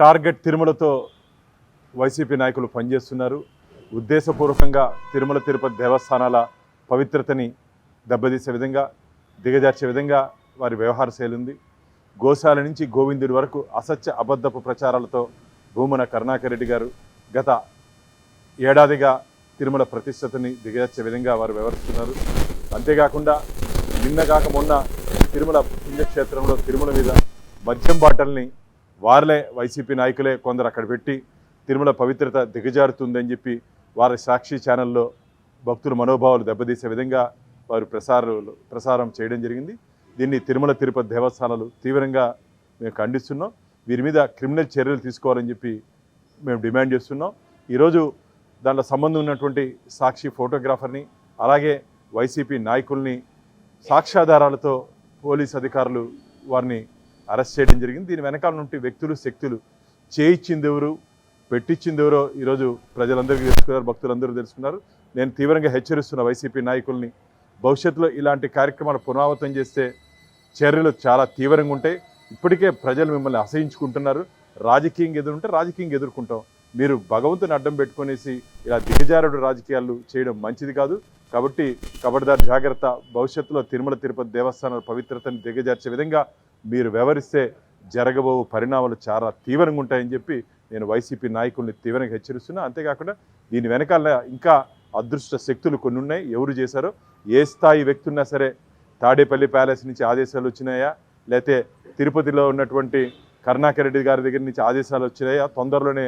Target తిరుమలతో YCP నాయకులు పనిచేస్తున్నారు. ఉద్దేశపూర్వకంగా తిరుమల తిరుపతి దేవస్థానాల పవిత్రతని దెబ్బతీసే విధంగా దిగజార్చే విధంగా వారి వ్యవహార శైలి ఉంది గోశాల నుంచి గోవిందుడి వరకు అసత్య అబద్ధపు ప్రచారాలతో భూమన కరుణాకర్ రెడ్డి గారు గత ఏడాదిగా తిరుమల ప్రతిష్టతని దిగజార్చే విధంగా వారు వ్యవహరిస్తున్నారు. అంతేకాకుండా నిన్నగాక మొన్న తిరుమల పుణ్యక్షేత్రంలో తిరుమల మీద మద్యం బాటల్ని వారిలే వైసీపీ నాయకులే కొందరు అక్కడ పెట్టి తిరుమల పవిత్రత దిగజారుతుందని చెప్పి వారి సాక్షి ఛానల్లో భక్తుల మనోభావాలు దెబ్బతీసే విధంగా వారు ప్రసారాలు ప్రసారం చేయడం జరిగింది. దీన్ని తిరుమల తిరుపతి దేవస్థానాలు తీవ్రంగా మేము ఖండిస్తున్నాం. వీరి మీద క్రిమినల్ చర్యలు తీసుకోవాలని చెప్పి మేము డిమాండ్ చేస్తున్నాం. ఈరోజు దాంట్లో సంబంధం ఉన్నటువంటి సాక్షి ఫోటోగ్రాఫర్ని అలాగే వైసీపీ నాయకుల్ని సాక్ష్యాధారాలతో పోలీస్ అధికారులు వారిని అరెస్ట్ చేయడం జరిగింది. దీని వెనకాల నుండి వ్యక్తులు శక్తులు చేయించింది ఎవరు పెట్టించింది ఎవరో ఈరోజు ప్రజలందరికీ తెలుసుకున్నారు భక్తులందరూ తెలుసుకున్నారు. నేను తీవ్రంగా హెచ్చరిస్తున్న వైసీపీ నాయకుల్ని భవిష్యత్తులో ఇలాంటి కార్యక్రమాలు పునరావృతం చేస్తే చర్యలు చాలా తీవ్రంగా ఉంటాయి. ఇప్పటికే ప్రజలు మిమ్మల్ని అసహించుకుంటున్నారు. రాజకీయంగా ఎదురుంటే రాజకీయంగా ఎదుర్కొంటాం. మీరు భగవంతుని అడ్డం పెట్టుకునేసి ఇలా దిగజారుడు రాజకీయాలు చేయడం మంచిది కాదు. కాబట్టి కబడ్దార్ జాగ్రత్త భవిష్యత్తులో తిరుమల తిరుపతి దేవస్థానాల పవిత్రతను దిగజార్చే విధంగా మీరు వ్యవహరిస్తే జరగబో పరిణామాలు చాలా తీవ్రంగా ఉంటాయని చెప్పి నేను వైసీపీ నాయకుల్ని తీవ్రంగా హెచ్చరిస్తున్నా. అంతేకాకుండా దీని వెనకాల ఇంకా అదృష్ట శక్తులు కొన్ని ఉన్నాయి. ఎవరు చేశారో ఏ స్థాయి వ్యక్తి ఉన్నా సరే తాడేపల్లి ప్యాలెస్ నుంచి ఆదేశాలు వచ్చినాయా? లేకపోతే తిరుపతిలో ఉన్నటువంటి కరుణాకర్ రెడ్డి గారి దగ్గర నుంచి ఆదేశాలు వచ్చినాయా? తొందరలోనే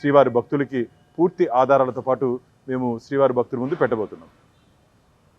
శ్రీవారి భక్తులకి పూర్తి ఆధారాలతో పాటు మేము శ్రీవారి భక్తుల ముందు పెట్టబోతున్నాం.